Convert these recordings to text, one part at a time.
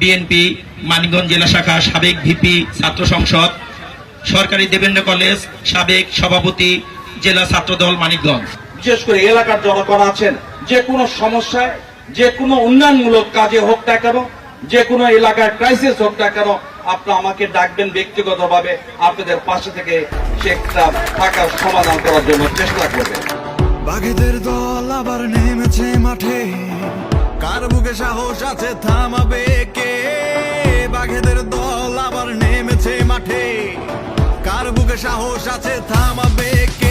BNP Manikganj জেলা শাখা সাবেক ভিপি ছাত্র সংসদ সরকারি দেবেন্দ্র কলেজ সাবেক সভাপতি জেলা ছাত্রদল মানিকগঞ্জ। বিশেষ করে এলাকার জনগণ আছেন যে কোনো সমস্যায় যে কোনো উন্নয়নমূলক কাজে হোক না কেন যে কোনো এলাকার ক্রাইসিস হোক না কেন আপনি আমাকে ডাকবেন ব্যক্তিগতভাবে আপনাদের পাশে থেকে সেটা থাকার সমাধান করার জন্য চেষ্টা করবেন। বাঘেদের দল আবার নেমেছে মাঠে। কার বুকে সাহস আছে থামাবে কে? বাঘেদের দল আবার নেমেছে মাঠে। কার বুকে সাহস আছে থামাবে কে?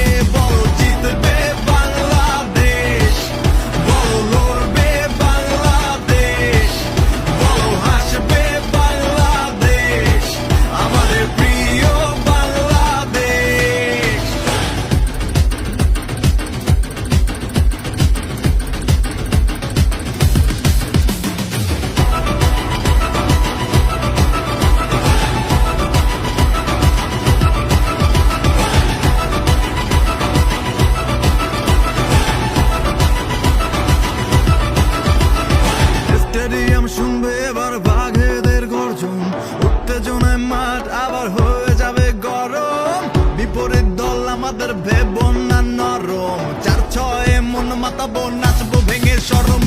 স্টেডিয়াম শুনবে এবার বাঘেদের গর্জন উত্তেজনায় মাঠ আবার হয়ে যাবে গরম বিপরীত দল আমাদের ভেব না নরম চার ছয় মন মাতাবো নাচবো ভেঙে সরম